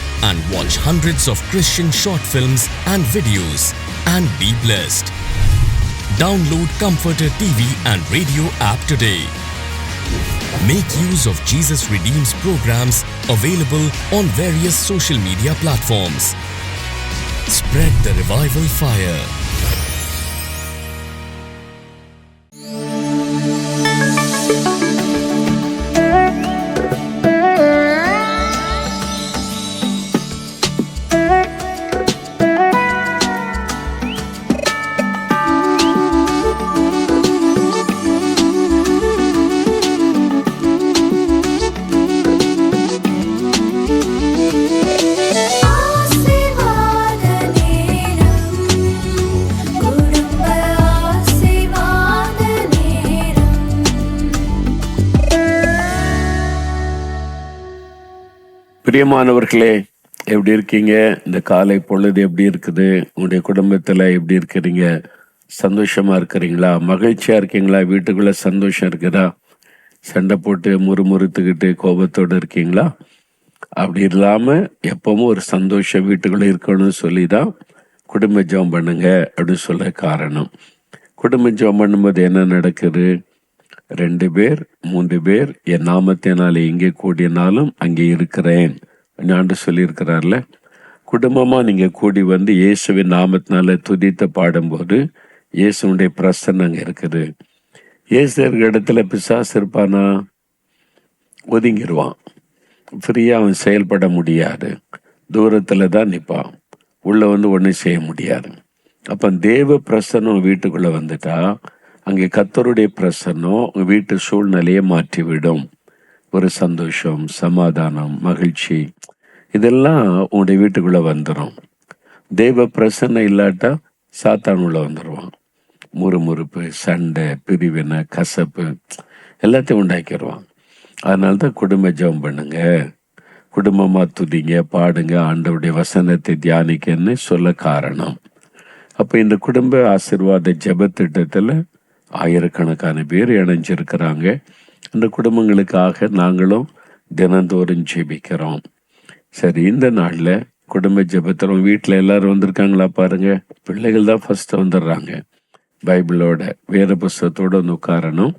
and watch hundreds of Christian short films and videos and be blessed. Download Comforter TV and radio app today. Make use of Jesus Redeems programs available on various social media platforms. Spread the revival fire. பிரியமானவர்களே எப்படி இருக்கீங்க? இந்த காலை பொழுது எப்படி இருக்குது? உங்களுடைய குடும்பத்தில் எப்படி இருக்கிறீங்க? சந்தோஷமாக இருக்கிறீங்களா? மகிழ்ச்சியாக இருக்கீங்களா? வீட்டுக்குள்ளே சந்தோஷம் இருக்குதா? சண்டை போட்டு முறுமுறுத்துக்கிட்டு கோபத்தோடு இருக்கீங்களா? அப்படி இல்லாமல் எப்பவும் ஒரு சந்தோஷம் வீட்டுக்குள்ளே இருக்கணும்னு சொல்லி தான் குடும்ப ஜெபம் பண்ணுங்க அப்படின்னு சொல்ல காரணம். குடும்ப ஜெபம் பண்ணும்போது என்ன நடக்குது? ரெண்டு பேர் மூன்று பேர் என் நாமத்தினால எங்கே கூடினாலும் அங்கே இருக்கிறேன். ஞாண்டு சொல்லியிருக்கிறார்ல குடும்பமாக நீங்கள் கூடி வந்து இயேசுவின் நாமத்தினால துதித்த பாடும்போது இயேசுடைய பிரசன்னம் அங்கே இருக்குது. இயேசு இருக்கிற இடத்துல பிசாசு இருப்பானா? ஒதுங்கிடுவான் ஃப்ரீயா அவன் செயல்பட முடியாது. தூரத்தில் தான் நிற்பான் உள்ள வந்து ஒன்றும் செய்ய முடியாது. அப்போ தேவ பிரசன்னம் வீட்டுக்குள்ள வந்துட்டா அங்கே கத்தருடைய பிரசன்னம் வீட்டு சூழ்நிலையை மாற்றிவிடும். ஒரு சந்தோஷம் சமாதானம் மகிழ்ச்சி. இதெல்லாம் உங்களுடைய வீட்டுக்குள்ளே வந்துடும் தெய்வ பிரசன்னம் இல்லாட்டா சாத்தான் உள்ளே வந்துடுவான் முறுமுறுப்பு சண்டை பிரிவினை கசப்பு எல்லாத்தையும் உண்டாக்கிடுவான் அதனால தான் குடும்ப ஜெபம் பண்ணுங்க. குடும்பமாக துதிங்க பாடுங்க ஆண்டவுடைய வசனத்தை தியானிக்கன்னு சொல்ல காரணம். அப்போ இந்த குடும்ப ஆசீர்வாத ஜப திட்டத்தில் ஆயிரக்கணக்கான பேர் இணைஞ்சிருக்கிறாங்க. அந்த குடும்பங்களுக்காக நாங்களும் தினந்தோறும் ஜெபிக்கிறோம். சரி இந்த நாளில் குடும்ப ஜபத்தில் வீட்டில் எல்லாரும் வந்திருக்காங்களா பாருங்க. பிள்ளைகள் தான் ஃபர்ஸ்ட் வந்துடுறாங்க பைபிளோட வேறு புஸ்தகத்தோட வந்து உட்காரணும்.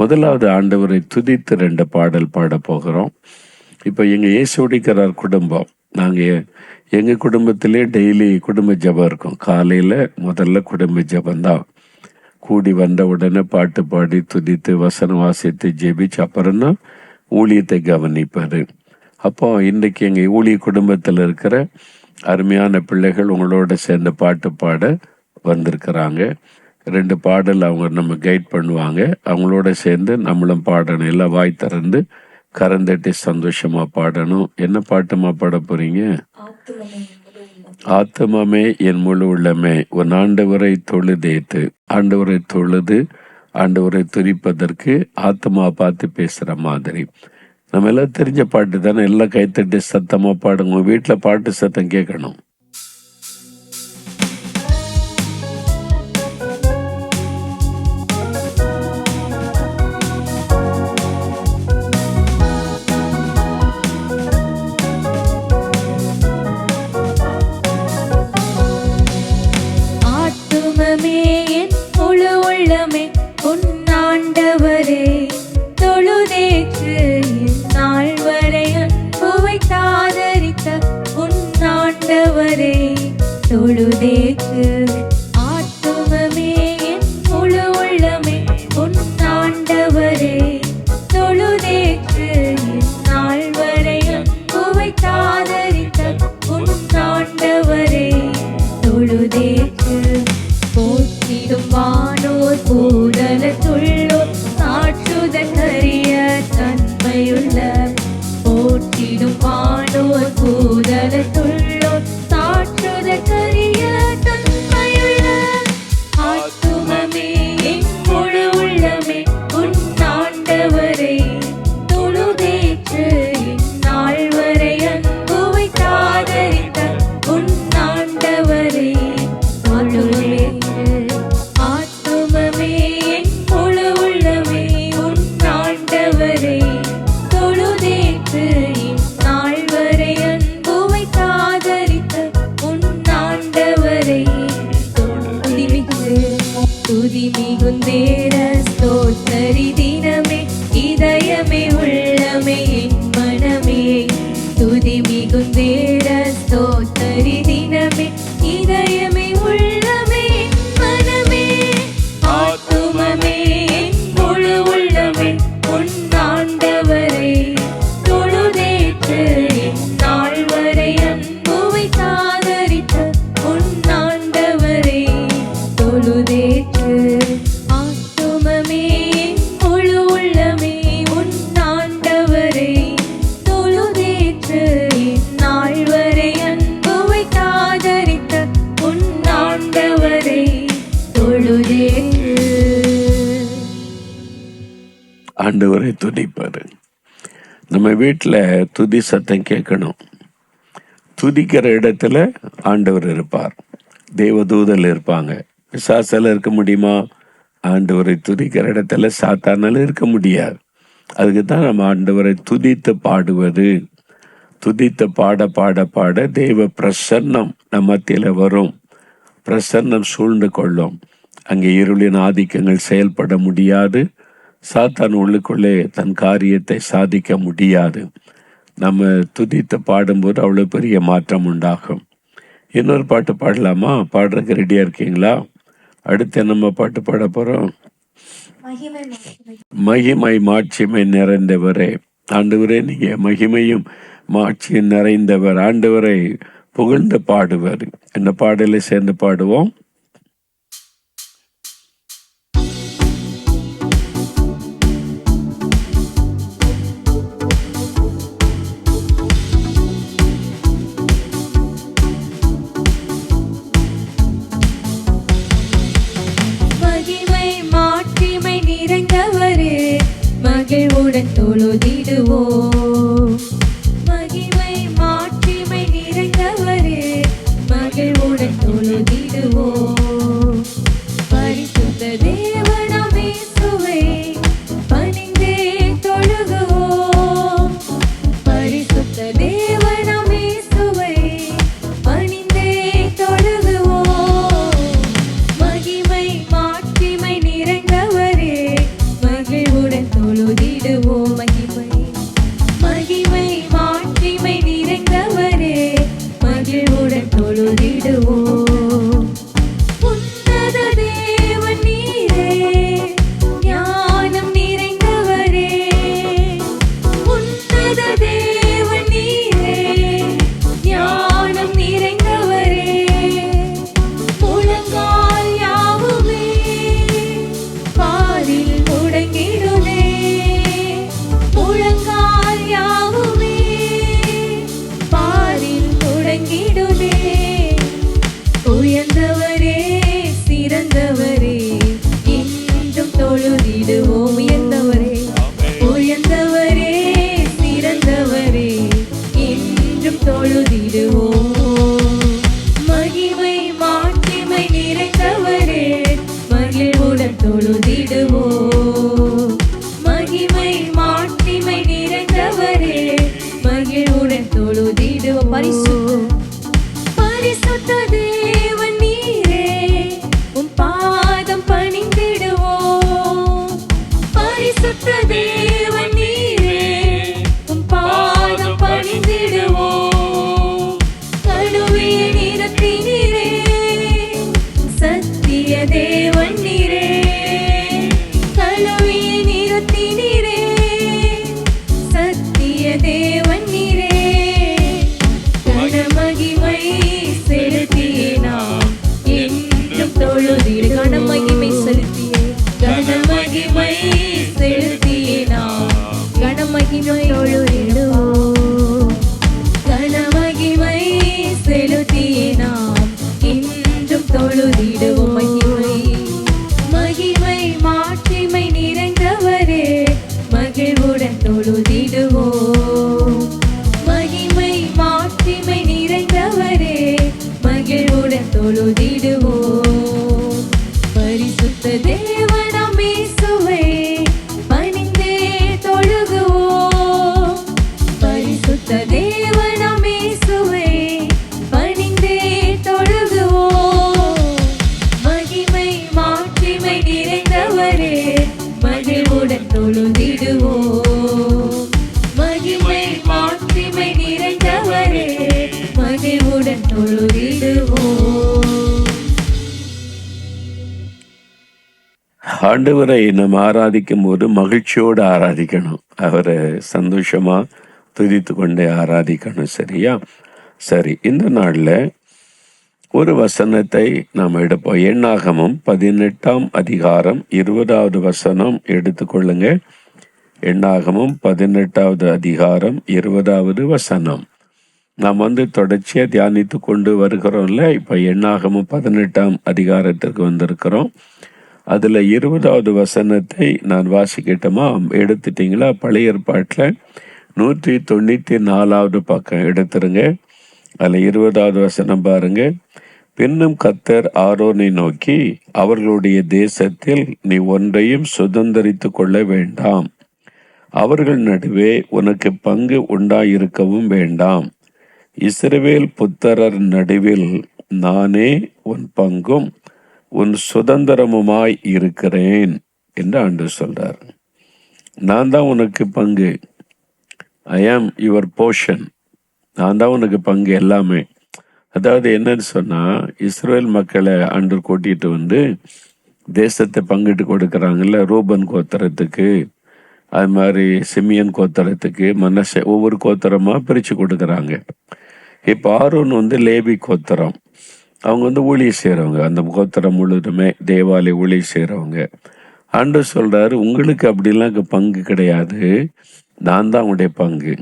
முதலாவது ஆண்டவரை துதித்து ரெண்டு பாடல் பாட போகிறோம். இப்போ எங்கள் இயேசுடிக்கிறார் குடும்பம் நாங்கள் எங்கள் குடும்பத்திலே டெய்லி குடும்ப ஜெபம் இருக்கும். காலையில் முதல்ல குடும்ப ஜெபம் தான். கூடி வந்த உடனே பாட்டு பாடி துதித்து வசனம் வாசித்து ஜெபிச்சு அப்புறம் தான் ஊழியத்தை கவனிப்பார் அப்போ இன்றைக்கு எங்கள் ஊழிய குடும்பத்தில் இருக்கிற அருமையான பிள்ளைகள் உங்களோட சேர்ந்து பாட்டு பாட வந்திருக்கிறாங்க. ரெண்டு பாடல் அவங்க நம்ம கைட் பண்ணுவாங்க. அவங்களோட சேர்ந்து நம்மளும் பாடணும். எல்லாம் வாய் திறந்து கரந்தட்டி சந்தோஷமா பாடணும். என்ன பாட்டுமா பாட போறீங்க? ஆத்தமமே என் முழு உள்ளமே. உன் ஆண்டவரை தொழுதேத்து ஆண்டவரை தொழுது ஆண்டவரை துரிப்பதற்கு ஆத்மா பார்த்து பேசுற மாதிரி. நம்ம எல்லாம் தெரிஞ்ச பாட்டு தானே? எல்லாம் கைத்தட்டி சத்தமாக பாடுங்க. வீட்டில் பாட்டு சத்தம் கேட்கணும். துதிப்பார். நம்ம வீட்டில் துதி சத்தம் கேட்கணும். துதிக்கிற இடத்துல ஆண்டவர் இருப்பார். தேவதூதல் இருப்பாங்க. பிசாசில் இருக்க முடியுமா? ஆண்டவரை துதிக்கிற இடத்துல சாத்தானால் இருக்க முடியாது. அதுக்கு தான் நம்ம ஆண்டவரை துதித்து பாடுவது. துதித்து பாட பாட பாட தெய்வ பிரசன்னம் நம்ம மத்தியில் வரும். பிரசன்னம் சூழ்ந்து கொள்ளும். அங்கே இருளின் ஆதிக்கங்கள் செயல்பட முடியாது. சாத்தான் உள்ளுக்குள்ளே தன் காரியத்தை சாதிக்க முடியாது. நம்ம துதித்து பாடும்போது அவ்வளோ பெரிய மாற்றம் உண்டாகும். இன்னொரு பாட்டு பாடலாமா? பாடுறதுக்கு ரெடியாக இருக்கீங்களா? அடுத்து நம்ம பாட்டு பாட போகிறோம் மகிமை மாட்சிமை. நிறைந்தவரே. ஆண்டவரே நீங்க மகிமையும் மாட்சியும் நிறைந்தவர். ஆண்டவரை புகழ்ந்து பாடுவர். இந்த பாடலை சேர்ந்து பாடுவோம். ഓരോ மகிழ்வுடன் தொழுதிடுவோம் ஆண்டவரை நம்ம ஆராதிக்கும் போது மகிழ்ச்சியோடு ஆராதிக்கணும். அவரை சந்தோஷமா துதித்து கொண்டே ஆராதிக்கணும் சரியா? சரி இந்த நாளில் ஒரு வசனத்தை நாம் எடுப்போம். எண்ணாகமும் பதினெட்டாம் அதிகாரம் இருபதாவது வசனம் எடுத்துக்கொள்ளுங்க எண்ணாகமும் பதினெட்டாவது அதிகாரம் இருபதாவது வசனம். நாம் வந்து தொடர்ச்சியாக தியானித்து கொண்டு வருகிறோம்ல. இப்போ எண்ணாகமும் பதினெட்டாம் அதிகாரத்திற்கு வந்திருக்கிறோம். அதில் இருபதாவது வசனத்தை நான் வாசிக்கட்டுமா? எடுத்துட்டீங்களா? பழைய ஏற்பாட்டில் நூற்றி தொண்ணூற்றி நாலாவது பக்கம் எடுத்துருங்க. அதில் இருபதாவது வசனம் பாருங்க. பின்னும் கத்தர் ஆரோனை நோக்கி அவர்களுடைய தேசத்தில் நீ ஒன்றையும் சுதந்திரித்து கொள்ள வேண்டாம். அவர்கள் நடுவே உனக்கு பங்கு உண்டாயிருக்கவும் வேண்டாம். இஸ்ரவேல் புத்தரர் நடுவில் நானே உன் பங்கும் உன் சுதந்திரமுமாய் இருக்கிறேன் என்று ஆண்டு சொல்றார். நான் தான் உனக்கு பங்கு. ஐ ஆம் யுவர் போர்ஷன் நான் தான் உனக்கு பங்கு எல்லாமே. அதாவது என்னன்னு சொன்னால் இஸ்ரேல் மக்களை அன்று கூட்டிட்டு வந்து தேசத்தை பங்கிட்டு கொடுக்குறாங்கல்ல ரூபன் கோத்திரத்துக்கு அது மாதிரி சிமியன் கோத்திரத்துக்கு மனசை ஒவ்வொரு கோத்திரமாக பிரிச்சு கொடுக்குறாங்க. இப்போ ஆரோன் வந்து லேபி கோத்திரம். அவங்க வந்து ஊழிய செய்கிறவங்க அந்த கோத்திரம் முழுதுமே தேவாலய ஊழிய செய்கிறவங்க ஆண்டு சொல்றாரு உங்களுக்கு அப்படிலாம் பங்கு கிடையாது. நான் தான் உங்களுடைய பங்கு.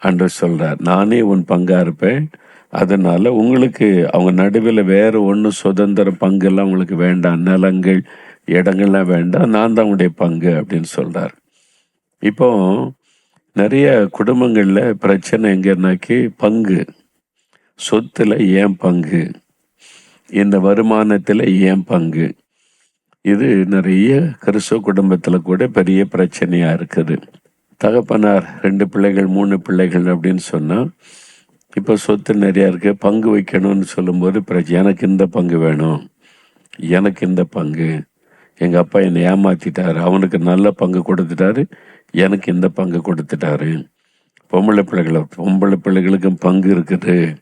அன்று சொல்கிறார் நானே உன் பங்கா இருப்பேன். அதனால உங்களுக்கு அவங்க நடுவில் வேற ஒன்றும் சுதந்திர பங்கெல்லாம் உங்களுக்கு வேண்டாம். நிலங்கள் இடங்கள்லாம் வேண்டாம். நான் தான் உங்களுடைய பங்கு. அப்படின்னு சொல்றார். இப்போ நிறைய குடும்பங்களில் பிரச்சனை எங்கன்னாக்கி பங்கு. சொத்தில் ஏன் பங்கு? இந்த வருமானத்தில் ஏன் பங்கு? இது நிறைய கிறிஸ்துவ குடும்பத்தில் கூட பெரிய பிரச்சனையாக இருக்குது. தகப்பனார் ரெண்டு பிள்ளைகள் மூணு பிள்ளைகள் அப்படின்னு சொன்னால் இப்போ சொத்து நிறையா இருக்குது பங்கு வைக்கணும்னு சொல்லும்போது பிரச்சனை எனக்கு இந்த பங்கு வேணும். எனக்கு இந்த பங்கு. எங்கள் அப்பா என்னை ஏமாற்றிட்டார் அவனுக்கு நல்ல பங்கு கொடுத்துட்டாரு. எனக்கு இந்த பங்கு கொடுத்துட்டாரு? பொம்பளை பிள்ளைகளை பொம்பளை பிள்ளைகளுக்கும் பங்கு இருக்குது.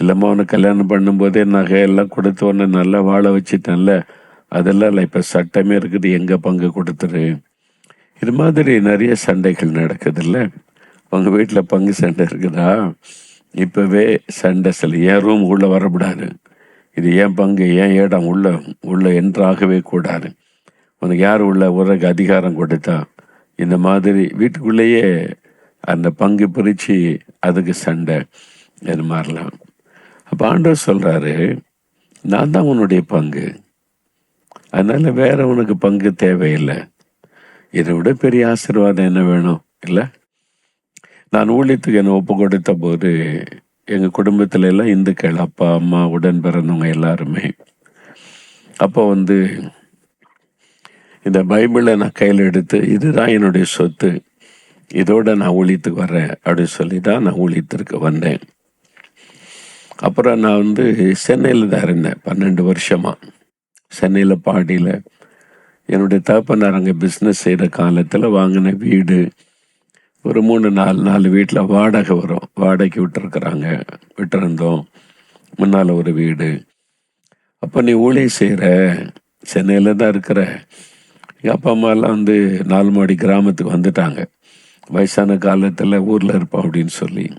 இல்லைம்மா அவனை கல்யாணம் பண்ணும்போதே நகையெல்லாம் கொடுத்து உன்னை நல்லா வாழ வச்சுட்டேன்ல. அதெல்லாம் இல்லை இப்போ சட்டமே இருக்குது எங்கே பங்கு கொடுத்துரு? இது மாதிரி நிறைய சண்டைகள் நடக்குதுல்ல. உங்கள் வீட்டில் பங்கு சண்டை இருக்குதா? இப்போவே சண்டை சில ஏன் ரூம் உள்ளே வரக்கூடாது? இது ஏன் பங்கு ஏன் இடம் உள்ள உள்ள என்றாகவே கூடாது. உனக்கு யார் உள்ள உனக்கு அதிகாரம் கொடுத்தா? இந்த மாதிரி வீட்டுக்குள்ளேயே அந்த பங்கு பிரிச்சு அதுக்கு சண்டை இது மாதிரிலாம் அப்போ ஆண்டவர் சொல்றாரு நான் தான் உன்னுடைய பங்கு. அதனால வேற உனக்கு பங்கு தேவையில்லை. இதை விட பெரிய ஆசீர்வாதம் என்ன வேணும்? இல்லை? நான் ஊழியத்துக்கு என்னை ஒப்பு கொடுத்த போது எங்க குடும்பத்துல எல்லாம் இந்துக்கள் அப்பா அம்மா உடன் பிறந்தவங்க எல்லாருமே அப்போ வந்து இந்த பைபிளை நான் கையில் எடுத்து இதுதான் என்னுடைய சொத்து. இதோட நான் ஊழியத்துக்கு வர்றேன் அப்படின்னு சொல்லி தான் நான் ஊழியத்திற்கு வந்தேன். அப்புறம் நான் வந்து சென்னையில் தான் இருந்தேன் பன்னெண்டு வருஷமாக சென்னையில் பாடியில் என்னுடைய தகப்பனார் அங்கே பிஸ்னஸ் செய்கிற காலத்தில் வாங்கின வீடு. ஒரு மூணு நாலு நாலு வீட்டில் வாடகை வரும். வாடகைக்கு விட்டுருக்குறாங்க. விட்டுருந்தோம். முன்னால் ஒரு வீடு. அப்போ நீ ஊழியம் செய்கிற சென்னையில் தான் இருக்கிற. எங்கள் அப்பா அம்மாலாம் வந்து நாலு மாடி கிராமத்துக்கு வந்துட்டாங்க. வயசான காலத்தில் ஊரில் இருப்பான் அப்படின்னு சொல்லி.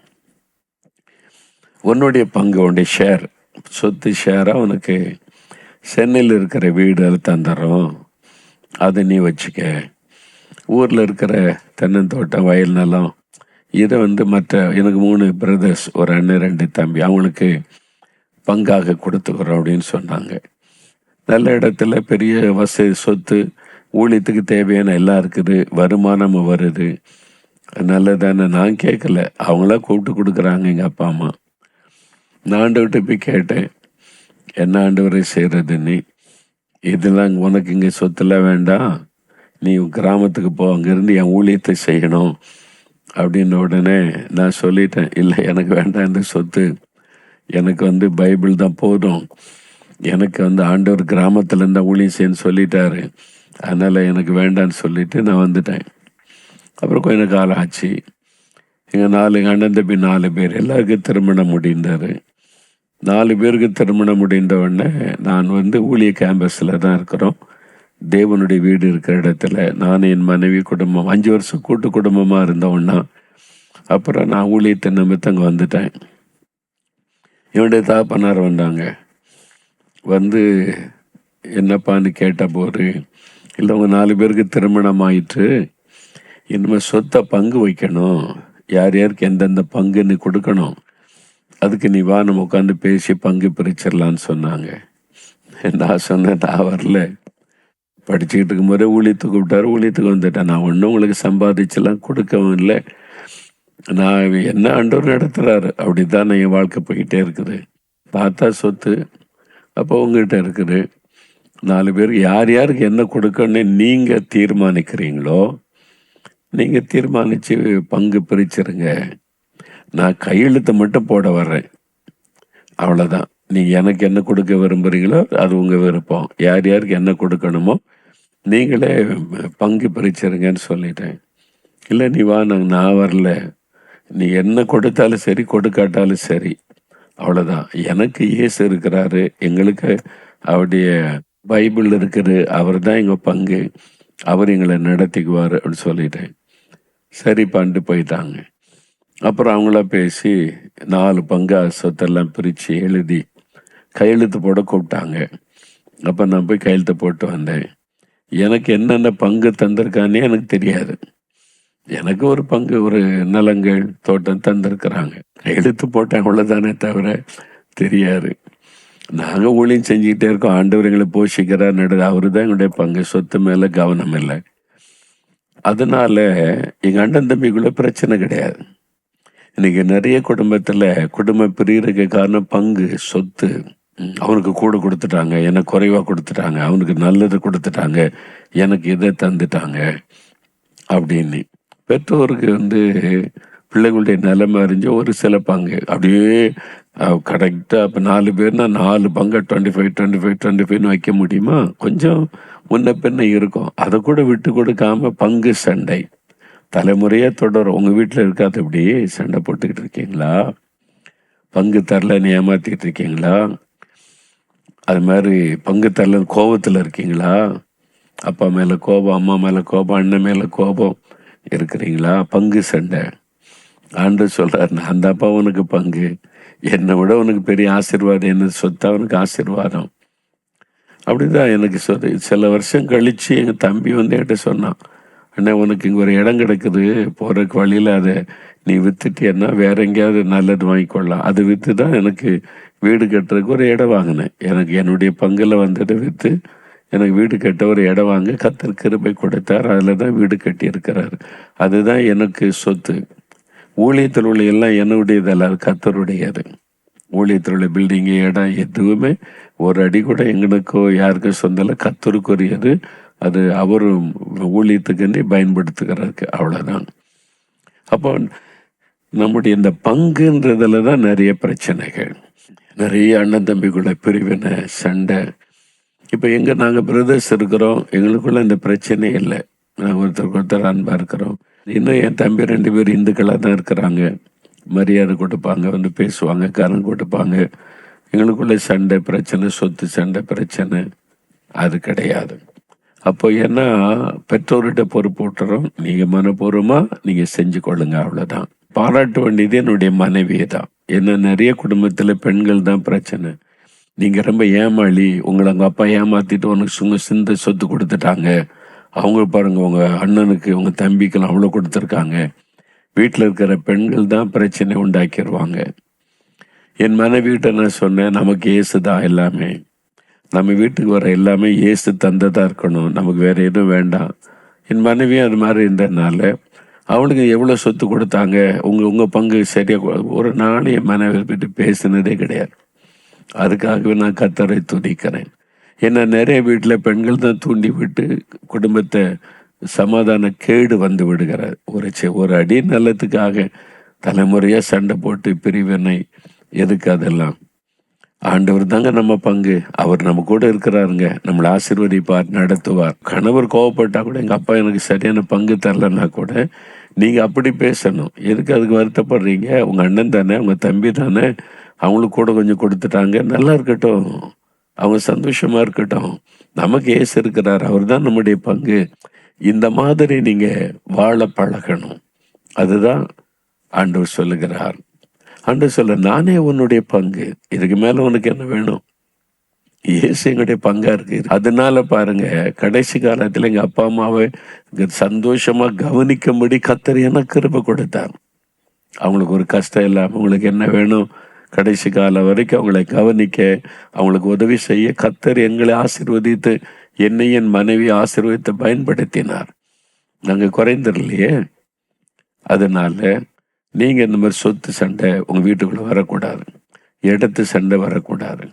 உன்னுடைய பங்கு உன்னுடைய ஷேர் சொத்து ஷேராக உனக்கு சென்னையில் இருக்கிற வீடு அது தந்துடுறோம் அதை நீ வச்சுக்க. ஊரில் இருக்கிற தென்னந்தோட்டம் வயல் நிலம் இதை வந்து மற்ற எனக்கு மூணு பிரதர்ஸ் ஒரு அண்ணன் ரெண்டு தம்பி அவங்களுக்கு பங்காக கொடுத்துக்கிறோம் அப்படின்னு சொன்னாங்க. நல்ல இடத்துல பெரிய வசதி சொத்து ஊழியத்துக்கு தேவையான எல்லாம் இருக்குது வருமானமும் வருது. நல்லதானே நான் கேட்கல. அவங்களா கூப்பிட்டு கொடுக்குறாங்க எங்கள் அப்பா அம்மா. நான் ஆண்டவர்கிட்ட போய் கேட்டேன் என்ன ஆண்டவரை செய்கிறது நீ? இதெல்லாம் உனக்கு இங்கே சொத்துலாம் வேண்டாம். நீ கிராமத்துக்கு போ அங்கேருந்து என் ஊழியத்தை செய்யணும். அப்படின்ன உடனே நான் சொல்லிட்டேன் இல்லை எனக்கு வேண்டாம் இந்த சொத்து. எனக்கு வந்து பைபிள் தான் போதும். எனக்கு வந்து ஆண்டவர் கிராமத்துலேருந்து ஊழியம் செய்யன்னு சொல்லிட்டாரு. அதனால் எனக்கு வேண்டான்னு சொல்லிட்டு நான் வந்துட்டேன். அப்புறம் கொஞ்ச காலம் ஆச்சு. எங்கள் நாலு எங்கள் அண்ணன் தம்பி நாலு பேர் எல்லாருக்கும் திருமணம் முடிந்தார் நாலு பேருக்கு திருமணம் முடிந்த உடனே நான் வந்து ஊழிய கேம்பஸில் தான் இருக்கிறோம். தேவனுடைய வீடு இருக்கிற இடத்துல. நான் என் மனைவி குடும்பம் அஞ்சு வருஷம் கூட்டு குடும்பமாக இருந்தோம்னா அப்புறம் நான் ஊழியத்தை நிமித்தம் அங்கே வந்துட்டேன். என்னுடைய தாப்பனார் வந்தாங்க. வந்து என்னப்பான்னு கேட்டபோது இல்லை உங்கள் நாலு பேருக்கு திருமணம் ஆயிற்று இனிமேல் சொத்தை பங்கு வைக்கணும். யார் யாருக்கு எந்தெந்த பங்கு நீ கொடுக்கணும். அதுக்கு நீ வா நம்ம உட்காந்து பேசி பங்கு பிரிச்சிடலான்னு சொன்னாங்க. நான் சொன்னேன் நான் வரல. படிச்சுக்கிட்டு இருக்கும்போதே ஊழியத்துக்கு கூப்பிட்டாரு ஊழியத்துக்கு வந்துட்டேன். நான் ஒன்றும் உங்களுக்கு சம்பாதிச்செல்லாம் கொடுக்கவும் இல்லை. நான் என்ன ஆண்டவர் நடத்துறாரு? அப்படிதான் என் வாழ்க்கை போய்கிட்டே இருக்குது. பார்த்தா சொத்து அப்போ உங்ககிட்ட இருக்குது. நாலு பேருக்கு யார் யாருக்கு என்ன கொடுக்கணும்னு நீங்கள் தீர்மானிக்கிறீங்களோ நீங்கள் தீர்மானிச்சு பங்கு பிரிச்சிருங்க. நான் கையெழுத்தை மட்டும் போட வர்றேன். அவ்வளோதான் நீங்கள் எனக்கு என்ன கொடுக்க விரும்புகிறீங்களோ அது உங்கள் விருப்பம். யார் யாருக்கு என்ன கொடுக்கணுமோ நீங்களே பங்கு பிரிச்சிருங்கன்னு சொல்லிட்டேன். இல்லை நீ வா நாங்கள் நான் வரல. நீ என்ன கொடுத்தாலும் சரி கொடுக்காட்டாலும் சரி. அவ்வளோதான் எனக்கு இயேசு இருக்கிறாரு. எங்களுக்கு அவருடைய பைபிள் இருக்குது அவர் தான் எங்கள் பங்கு அவர் எங்களை நடத்திக்குவார் அப்படின்னு சொல்லிட்டேன் சரி பண்ணிட்டு போயிட்டாங்க. அப்புறம் அவங்கள பேசி நாலு பங்கு சொத்தெல்லாம் பிரித்து எழுதி கையெழுத்து போட கூப்பிட்டாங்க. அப்போ நான் போய் கையெழுத்து போட்டு வந்தேன். எனக்கு என்னென்ன பங்கு தந்திருக்கானே எனக்கு தெரியாது. எனக்கு ஒரு பங்கு ஒரு நிலங்கள் தோட்டம் தந்திருக்கிறாங்க. கையெழுத்து போட்டேன் அவ்வளோதானே தவிர தெரியாது. நாங்கள் ஊழியம் செஞ்சுக்கிட்டே இருக்கோம். ஆண்டவர் எங்களை போஷிக்கிறார் நடு அவரு தான் எங்களுடைய பங்கு. சொத்து மேலே கவனம் இல்லை. அதனால எங்கள் அண்ணன் தம்பிக்குள்ள பிரச்சனை கிடையாது. இன்னைக்கு நிறைய குடும்பத்தில் குடும்ப பிரியறதுக்கு காரணம் பங்கு சொத்து. அவனுக்கு கூட கொடுத்துட்டாங்க எனக்கு குறைவா கொடுத்துட்டாங்க அவனுக்கு நல்லது கொடுத்துட்டாங்க எனக்கு இதை தந்துட்டாங்க அப்படின்னு. பெற்றோருக்கு வந்து பிள்ளைகளுடைய நிலைமை அறிஞ்சு ஒரு சில பங்கு. அப்படியே கரெக்டாக இப்போ நாலு பேர்னா நாலு பங்கை twenty five twenty five twenty ஃபைவ்னு வைக்க முடியுமா? கொஞ்சம் முன்ன பின்ன இருக்கும். அதை கூட விட்டு கொடுக்காம பங்கு சண்டை. தலைமுறையாக தொடரும். உங்கள் வீட்டில் இருக்காது இப்படி சண்டை போட்டுக்கிட்டு இருக்கீங்களா? பங்கு தரலன்னு ஏமாற்றிக்கிட்டு இருக்கீங்களா? அது மாதிரி பங்கு தரல கோபத்தில் இருக்கீங்களா? அப்பா மேலே கோபம் அம்மா மேலே கோபம் அண்ணன் மேலே கோபம் இருக்கிறீங்களா? பங்கு சண்டை. ஆண்டு சொல்கிறார் நான் தான்ப்பா உனக்கு பங்கு. என்னை விட உனக்கு பெரிய ஆசீர்வாதம் என்ன சொத்து உனக்கு ஆசீர்வாதம். அப்படிதான் எனக்கு சொல்லி சில வருஷம் கழித்து எங்கள் தம்பி வந்து என்கிட்ட சொன்னான் அண்ணா உனக்கு இங்கே ஒரு இடம் கிடக்குது போகிறக்கு வழியில அதை நீ வித்துட்டியன்னா வேற எங்கேயாவது நல்லது வாங்கிக்கொள்ளலாம். அது விற்று தான் எனக்கு வீடு கட்டுறதுக்கு ஒரு இடம் வாங்கினேன். எனக்கு என்னுடைய பங்கில் வந்துட்டு விற்று எனக்கு வீடு கட்ட ஒரு இடம் வாங்க கத்தர் கிருபை கொடுத்தார். அதில் தான் வீடு கட்டியிருக்கிறாரு. அதுதான் எனக்கு சொத்து. ஊழியத்தில் உள்ள எல்லாம் என்னுடையதல்ல அது கத்தருடையது ஊழியத்தில் உள்ள பில்டிங்கு இடம் எதுவுமே ஒரு அடி கூட எங்களுக்கோ யாருக்கும் சொந்தல கத்தருக்குரியது அது அவரும் ஊழியத்துக்குன்னே பயன்படுத்துகிறாருக்கு அவ்வளோதான் அப்போ நம்முடைய இந்த பங்குன்றதுல தான் நிறைய பிரச்சனைகள். நிறைய அண்ணன் தம்பிக்குள்ள பிரிவினை சண்டை. இப்போ எங்கே நாங்கள் பிரதர்ஸ் இருக்கிறோம் எங்களுக்குள்ள இந்த பிரச்சனை இல்லை. நாங்கள் ஒருத்தருக்கு ஒருத்தர் அன்பாக இருக்கிறோம். இன்னும் என் தம்பி ரெண்டு பேர் இந்துக்களாக தான் இருக்கிறாங்க. மரியாதை கொடுப்பாங்க வந்து பேசுவாங்க கரம் கொடுப்பாங்க. எங்களுக்குள்ள சண்டை பிரச்சனை சொத்து சண்டை பிரச்சனை. அது கிடையாது. அப்போ ஏன்னா பெற்றோர்கிட்ட பொறுப்பு விட்டுறோம் நீங்கள் மனப்பூர்வமா நீங்கள் செஞ்சு கொள்ளுங்க அவ்வளோதான் பாராட்ட வேண்டியது என்னுடைய மனைவியை தான். என்ன நிறைய குடும்பத்தில் பெண்கள் தான் பிரச்சனை. நீங்கள் ரொம்ப ஏமாளி உங்களை உங்கள் அப்பா ஏமாற்றிட்டு உனக்கு சுங்க சிந்த சொத்து கொடுத்துட்டாங்க. அவங்க பாருங்க உங்க அண்ணனுக்கு உங்க தம்பிக்கெல்லாம் அவ்வளோ கொடுத்துருக்காங்க. வீட்டில் இருக்கிற பெண்கள் தான் பிரச்சனை உண்டாக்கிடுவாங்க என் மனைவிகிட்ட நான் சொன்னேன் நமக்கு ஏசு தான் எல்லாமே. நம்ம வீட்டுக்கு வர எல்லாமே ஏசு தந்ததாக இருக்கணும். நமக்கு வேற எதுவும் வேண்டாம். என் மனைவியும் அது மாதிரி இருந்ததுனால அவளுக்கு எவ்வளோ சொத்து கொடுத்தாங்க உங்கள் உங்கள் பங்கு சரியாக ஒரு நாள் என் மனைவி பற்றி பேசினதே கிடையாது. அதுக்காகவே நான் கத்தரை துதிக்கிறேன். என்ன நிறைய வீட்டில் பெண்கள் தான் தூண்டி விட்டு குடும்பத்தை சமாதான கேடு வந்து விடுகிறார். ஒரு ஒரு அடி நல்லத்துக்காக தலைமுறையாக சண்டை போட்டு பிரிவினை எதுக்கு அதெல்லாம்? ஆண்டவர் தாங்க நம்ம பங்கு. அவர் நம்ம கூட இருக்கிறாருங்க. நம்மளை ஆசீர்வதிப்பார் நடத்துவார். கணவர் கோவப்பட்டா கூட எங்கள் அப்பா எனக்கு சரியான பங்கு தரலன்னா கூட நீங்கள் அப்படி பேசணும். எதுக்கு அதுக்கு வருத்தப்படுறீங்க? உங்கள் அண்ணன் தானே உங்கள் தம்பி தானே அவங்களுக்கு கூட கொஞ்சம் கொடுத்துட்டாங்க. நல்லா இருக்கட்டும். அவங்க சந்தோஷமா இருக்கட்டும். நமக்கு ஏசு இருக்கிறார். அவர் தான் நம்முடைய பங்கு. இந்த மாதிரி நீங்க வாழ பழகணும். அதுதான் ஆண்டவர் சொல்லுகிறார். ஆண்டவர் சொல்ல நானே உன்னுடைய பங்கு. இதுக்கு மேல உனக்கு என்ன வேணும்? இயேசு எங்களுடைய பங்கா இருக்கு. அதனால பாருங்க கடைசி காலத்துல எங்க அப்பா அம்மாவை சந்தோஷமா கவனிக்கும்படி கத்தர் எனக்கு கிருப கொடுத்தார். அவங்களுக்கு ஒரு கஷ்டம் இல்லாம அவங்களுக்கு என்ன வேணும்? கடைசி காலம் வரைக்கும் அவங்களை கவனிக்க அவங்களுக்கு உதவி செய்ய கத்தர் எங்களை ஆசீர்வதித்து என்னை என் மனைவி ஆசீர்வதித்து பயன்படுத்தினார். நாங்கள் குறைந்துடலையே அதனால நீங்கள் இந்த மாதிரி சொத்து சண்டை உங்கள் வீட்டுக்குள்ளே வரக்கூடாது. இடத்து சண்டை வரக்கூடாது.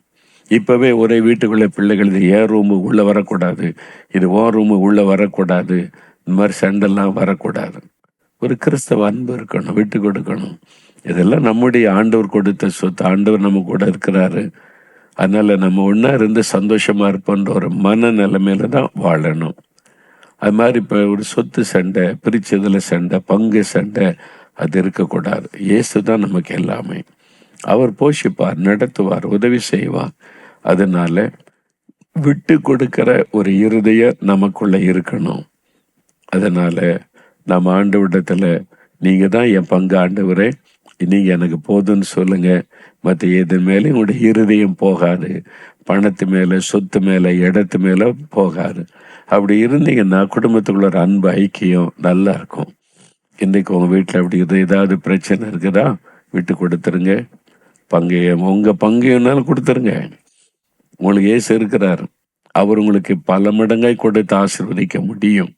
இப்போவே ஒரே வீட்டுக்குள்ளே பிள்ளைகள் இது ஏன் ரூமு உள்ளே வரக்கூடாது? இது ஓ ரூமு உள்ள வரக்கூடாது? இந்த மாதிரி சண்டைலாம் வரக்கூடாது. ஒரு கிறிஸ்தவ அன்பு இருக்கணும் விட்டு கொடுக்கணும். இதெல்லாம் நம்முடைய ஆண்டவர் கொடுத்த சொத்து. ஆண்டவர் நம்ம கூட இருக்கிறாரு. அதனால் நம்ம ஒன்றா இருந்து சந்தோஷமாக இருப்போன்ற ஒரு மன நிலைமையில தான் வாழணும். அது மாதிரி இப்போ ஒரு சொத்து சண்டை பிரிச்சதில் சண்டை பங்கு சண்டை அது இருக்கக்கூடாது. இயேசு தான் நமக்கு எல்லாமே. அவர் போஷிப்பார் நடத்துவார் உதவி செய்வார். அதனால் விட்டு கொடுக்கிற ஒரு இருதய நமக்குள்ளே இருக்கணும். அதனால் நம்ம ஆண்டு விடத்தில் நீங்கள் தான் என் பங்கு ஆண்டவரே. நீங்க எனக்கு போதும்னு சொல்லுங்க. மற்ற எது மேலே உங்களுடைய இருதயம் போகாது. பணத்து மேல சொத்து மேல இடத்து மேல போகாது. அப்படி இருந்தீங்கன்னா குடும்பத்துக்குள்ள ஒரு அன்பு ஐக்கியம் நல்லா இருக்கும். இன்றைக்கு உங்கள் வீட்டில் அப்படி இது ஏதாவது பிரச்சனை இருக்குதா? விட்டு கொடுத்துருங்க. பங்கு உங்கள் பங்குனாலும் கொடுத்துருங்க. உங்களுக்கு ஏசு இருக்கிறார். அவர் உங்களுக்கு பல மடங்காய் கொடுத்து ஆசிர்வதிக்க முடியும்.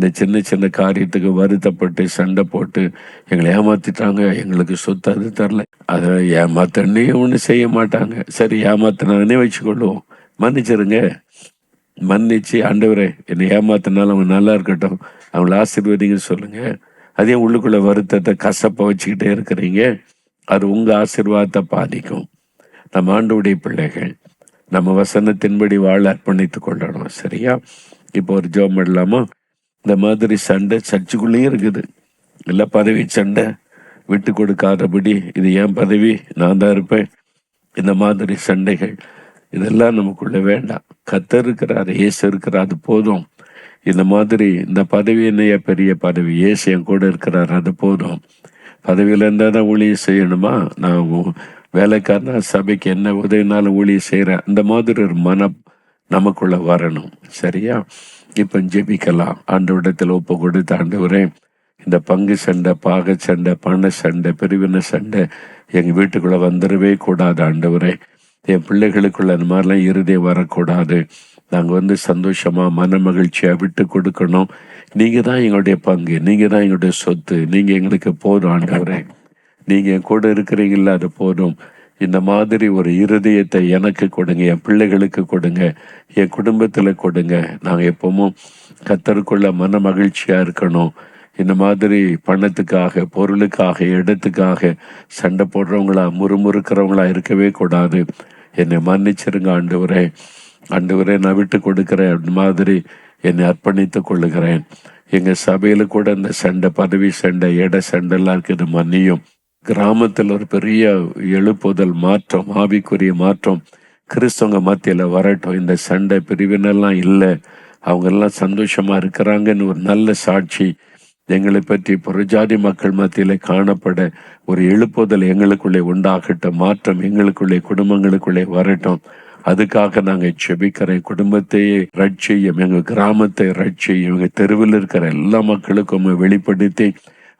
இந்த சின்ன சின்ன காரியத்துக்கு வருத்தப்பட்டு சண்டை போட்டு எங்களை ஏமாத்திட்டாங்க. எங்களுக்கு சொத்து அது தரல. அதை ஏமாத்தன்னே ஒன்றும் செய்ய மாட்டாங்க. சரி ஏமாத்தினானே வச்சுக்கொள்ளுவோம் மன்னிச்சிருங்க. மன்னிச்சு ஆண்டவரே என்னை ஏமாத்தினாலும் அவங்க நல்லா இருக்கட்டும். அவங்கள ஆசீர்வதிங்க சொல்லுங்க. அதே உள்ளுக்குள்ள வருத்தத்தை கசப்பை வச்சுக்கிட்டே இருக்கிறீங்க. அது உங்கள் ஆசீர்வாதத்தை பாதிக்கும். நம்ம ஆண்டவுடைய பிள்ளைகள் நம்ம வசனத்தின்படி வாழ அர்ப்பணித்து கொள்ளணும். சரியா? இப்போ ஒரு ஜோம் பண்ணலாமா? இந்த மாதிரி சண்டை சர்ச்சுக்குள்ளேயும் இருக்குது. இல்ல பதவி சண்டை விட்டு கொடுக்காதபடி இது ஏன் பதவி? நான் தான் இருப்பேன். இந்த மாதிரி சண்டைகள் இதெல்லாம் நமக்குள்ள வேண்டாம். கத்தர் இருக்கிறார் ஏசு இருக்கிறார் அது போதும். இந்த மாதிரி இந்த பதவி என்னைய பெரிய பதவி ஏசு என் கூட இருக்கிறார் அது போதும். பதவியில இருந்தால் தான் ஊழியம் செய்யணுமா? நான் வேலைக்காரனா சபைக்கு என்ன உதவினாலும் ஊழியம் செய்கிறேன் அந்த மாதிரி ஒரு மனம் நமக்குள்ள வரணும். சரியா? இப்போ ஜெபிக்கலாம். ஆண்டவரிடத்தில் ஒப்பு கொடுத்து ஆண்டவரே இந்த பங்கு சண்டை பாக சண்டை பண சண்டை பிரிவினை சண்டை எங்கள் வீட்டுக்குள்ளே வந்துடவே கூடாது ஆண்டவரே. என் பிள்ளைகளுக்குள்ள அந்த மாதிரிலாம் இருதயம் வரக்கூடாது. நாங்க வந்து சந்தோஷமா மன மகிழ்ச்சியாக விட்டு கொடுக்கணும். நீங்க தான் எங்களுடைய பங்கு நீங்க தான் எங்களுடைய சொத்து நீங்க எங்களுக்கு போதும் ஆண்டவரே. நீங்க என் கூட இருக்கிறீங்களா அது போதும். இந்த மாதிரி ஒரு இருதயத்தை எனக்கு கொடுங்க என் பிள்ளைகளுக்கு கொடுங்க என் குடும்பத்தில் கொடுங்க. நாங்கள் எப்பவும் கத்தருக்குள்ள மன மகிழ்ச்சியாக இருக்கணும். இந்த மாதிரி பணத்துக்காக பொருளுக்காக இடத்துக்காக சண்டை போடுறவங்களா முறுமுறுக்கிறவங்களா இருக்கவே கூடாது. என்னை மன்னிச்சிருங்க ஆண்டவரே. ஆண்டவரே நான் விட்டு கொடுக்குறேன். அந்த மாதிரி என்னை அர்ப்பணித்துக் கொள்ளுகிறேன். எங்கள் சபையில் கூட இந்த சண்டை பதவி சண்டை இட சண்டை எல்லாம் இருக்குது. மன்னியும். கிராமத்தில் ஒரு பெரிய எழுப்புதல் மாற்றம் ஆவிக்குரிய மாற்றம். கிறிஸ்தவங்க மத்தியில் வரட்டும். இந்த சண்டை பிரிவினெல்லாம் இல்லை. அவங்க எல்லாம் சந்தோஷமா இருக்கிறாங்கன்னு ஒரு நல்ல சாட்சி. எங்களை பற்றி புறஜாதி மக்கள் மத்தியில் காணப்பட ஒரு எழுப்புதல் எங்களுக்குள்ளே உண்டாகட்டும். மாற்றம் எங்களுக்குள்ளே குடும்பங்களுக்குள்ளே வரட்டும். அதுக்காக நாங்கள் செபிக்கிறேன் குடும்பத்தையே ரட்சியும் எங்கள் கிராமத்தை ரட்சியும் எங்கள் தெருவில் இருக்கிற எல்லா மக்களுக்கும் வெளிப்படுத்தி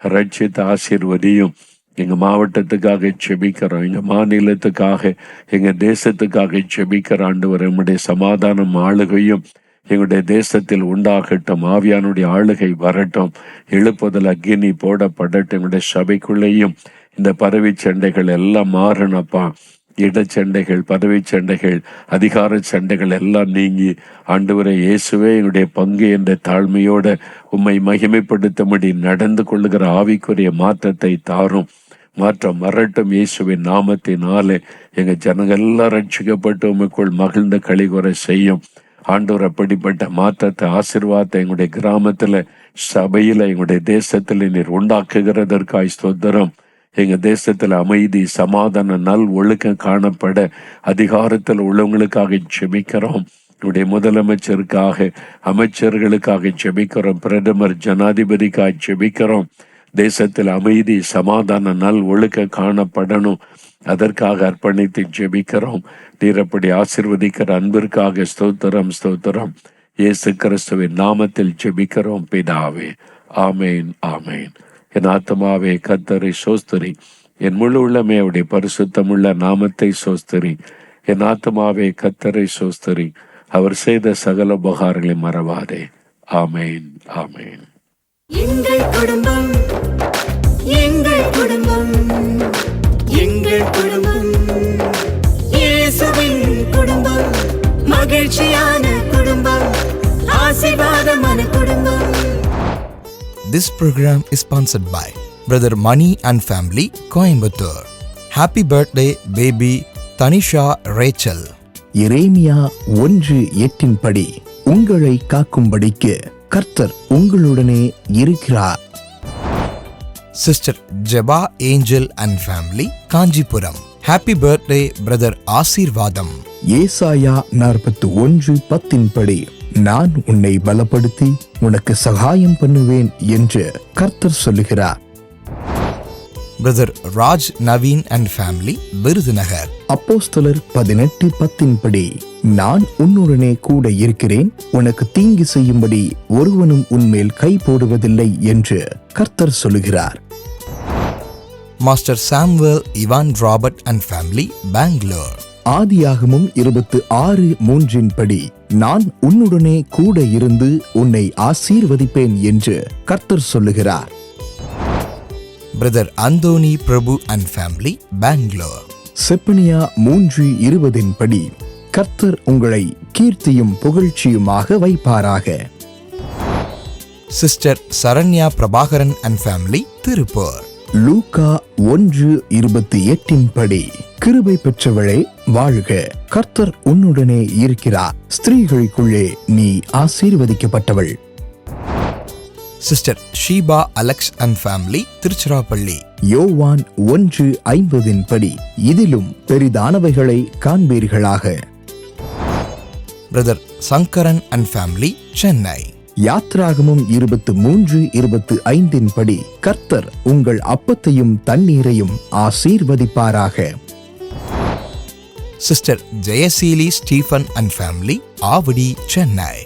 ரட்சித்து ஆசீர்வதியும் எங்கள் மாவட்டத்துக்காக செபிக்கிறோம். எங்கள் மாநிலத்துக்காக எங்கள் தேசத்துக்காக செபிக்கிற ஆண்டு நம்முடைய சமாதானம் ஆளுகையும் எங்களுடைய தேசத்தில் உண்டாகட்டும். ஆவியானுடைய ஆளுகை வரட்டும். எழுப்புதல் அக்கினி போடப்படட்டும். எங்களுடைய சபைக்குள்ளேயும் இந்த பதவி சண்டைகள் எல்லாம் மாறணப்பா இடச்சண்டைகள் பதவி சண்டைகள் அதிகார சண்டைகள் எல்லாம் நீங்கி ஆண்டவரை இயேசுவே என்னுடைய பங்கு என்ற தாழ்மையோட உம்மை மகிமைப்படுத்தும்படி நடந்து கொள்ளுகிற ஆவிக்குரிய மாற்றத்தை தாரும். மாற்றம் வரட்டும் இயேசுவின் நாமத்தினாலே. எங்க ஜனங்கள் எல்லாம் ரட்சிக்கப்பட்டு உமைக்குள் மகிழ்ந்த கழிகுறை செய்யும். ஆண்டவர் அப்படிப்பட்ட மாற்றத்தை ஆசிர்வாதத்தை எங்களுடைய கிராமத்துல சபையில எங்களுடைய தேசத்தில் நீர் உண்டாக்குகிறதற்காய் ஸ்தோத்திரம். எங்க தேசத்துல அமைதி சமாதான நல் ஒழுக்கம் காணப்பட அதிகாரத்தில் உள்ளவங்களுக்காக ஜெபிக்கிறோம். நம்முடைய முதலமைச்சருக்காக அமைச்சர்களுக்காக செபிக்கிறோம் பிரதமர் ஜனாதிபதிக்காக செபிக்கிறோம் தேசத்தில் அமைதி சமாதான நல் ஒழுக்க காணப்படணும். அதற்காக அர்ப்பணித்து ஜெபிக்கிறோம். நீரப்படி ஆசிர்வதிக்கிற அன்பிற்காக ஸ்தோத்திரம் ஸ்தோத்திரம். இயேசு கிறிஸ்துவின் நாமத்தில் ஜெபிக்கிறோம் பிதாவே. ஆமேன் ஆமேன். என் ஆத்மாவே கத்தரை சோஸ்திரி. என் முழு உள்ளமே அவருடைய பரிசுத்தமுள்ள நாமத்தை சோஸ்தரி. என் ஆத்மாவே கத்தரை சோஸ்திரி. அவர் செய்த சகல உபகாரங்களை மறவாதே. ஆமேன் ஆமேன். எங்கள் குடும்பம் எங்கள் குடும்பம் எங்கள் குடும்பம் இயேசுவின் குடும்பம் மகிழ்ச்சியான குடும்பம் ஆசீர்வாதமான குடும்பம் This program is sponsored by Brother Money and Family, Coimbatore. Happy birthday, baby Tanisha Rachel. எரேமியா ஒன்று எட்டின்படி உங்களை காக்கும்படிக்கு கர்த்தர் உங்களுடனே இருக்கிறார் Sister Jeba Angel and Family, Kanjipuram. Happy birthday, Brother Asirvadam. ஏசாயா நாற்பத்து ஒன்று பத்தின்படி நான் உன்னை பலப்படுத்தி உனக்கு சகாயம் பண்ணுவேன் என்று கர்த்தர் சொல்லுகிறார் Brother Raj Naveen and Family, Virudhunagar. அப்போஸ்தலர் பதினெட்டு பத்தின்படி நான் உன்னுடனே கூட இருக்கிறேன் உனக்கு தீங்கு செய்யும்படி ஒருவனும் உன்மேல் கை போடுவதில்லை என்று கர்த்தர் சொல்லுகிறார் Master Samuel Ivan Robert and Family, Bangalore. ஆதியாகமும் இருபத்து ஆறு மூன்றின் படி நான் உன்னுடனே கூட இருந்து உன்னை ஆசீர்வதிப்பேன் என்று கர்த்தர் சொல்லுகிறார் Brother Andoni Prabhu and Family, Bangalore. Zephaniah மூன்று இருபதின் படி கர்த்தர் உங்களை கீர்த்தியும் புகழ்ச்சியுமாக வைப்பாராக. Sister Saranya Prabhakaran and Family, Tirupur. லூக்கா ஒன்று இருபத்தி எட்டின் படி கிருபை பெற்றவளே வாழ்க. கர்த்தர் உன்னுடனே இருக்கிறார். ஸ்திரீகளுக்குள்ளே நீ ஆசீர்வதிக்கப்பட்டவள். Sister Sheba Alex and Family, Tiruchirappalli. யோவான் ஒன்று ஐம்பதின் படி இதிலும் பெரிதானவைகளை காண்பீர்களாக Brother Sankaran and Family, Chennai. யாத்ராகமும் இருபத்து மூன்று இருபத்து ஐந்தின் படி கர்த்தர் உங்கள் அப்பத்தையும் தண்ணீரையும் ஆசீர்வதிப்பாராக Sister Jayasili Stephen and Family, Avadi, Chennai.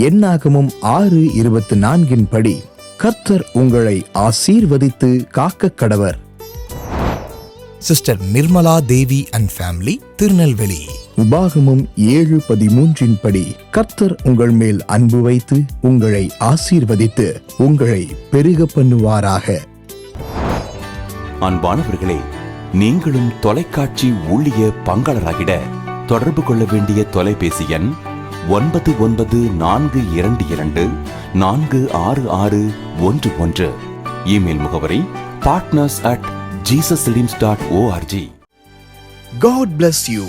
எண்ணாகமும் ஆறு இருபத்து நான்கின் படி கர்த்தர் உங்களை ஆசீர்வதித்து காக்க கடவர் Sister Nirmala Devi and Family, Tirunelveli. உபாகமும் ஏழு பதிமூன்றின் படி கர்த்தர் உங்கள் மேல் அன்பு வைத்து உங்களை ஆசீர்வதித்து உங்களை பெருக பண்ணுவாராக அன்பானவர்களே நீங்களும் தொலைக்காட்சி ஊழிய பங்காளராகிட தொடர்பு கொள்ள வேண்டிய தொலைபேசி எண் ஒன்பது ஒன்பது நான்கு இரண்டு இரண்டு நான்கு ஆறு ஆறு ஒன்று ஒன்று. இமெயில் முகவரி partners at Jesus dot O R G God bless you